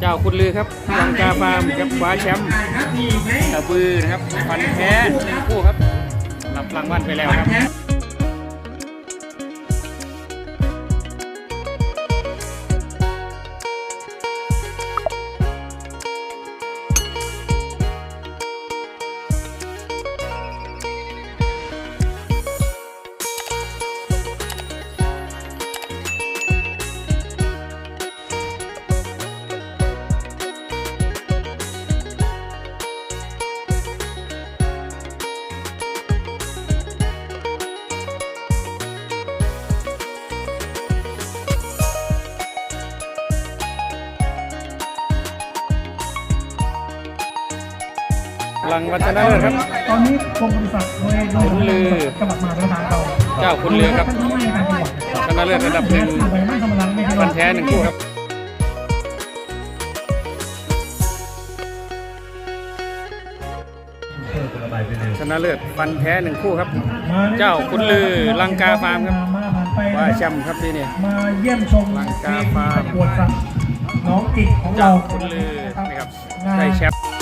เจ้าคุณลือครับลังกาฟาร์มครับคว้าแชมป์ตะบือนะครับฟันแพ้หนึ่งคู่ครับรับรางวัลไปแล้วครับ หลังวัฒนาเลิศครับ ตอนนี้กรมบริษัทโดยโดยคุณลือจังหวัดมหาสารคามเราเจ้าคุณลือครับท่านผู้ว่าการจังหวัดชนะเลิศอันดับหนึ่งใบไม้ธรรมดาไม่ใช่ฟันแท้หนึ่งคู่ครับชนะเลิศฟันแท้หนึ่งคู่ครับ เจ้าคุณลือลังกาฟาร์มครับมาผ่านไปคว้าแชมป์ครับที่นี่มาเยี่ยมชมลังกาฟาร์มประกวดสัตว์น้องกิจของเราเจ้าคุณลือนะครับได้แชมป์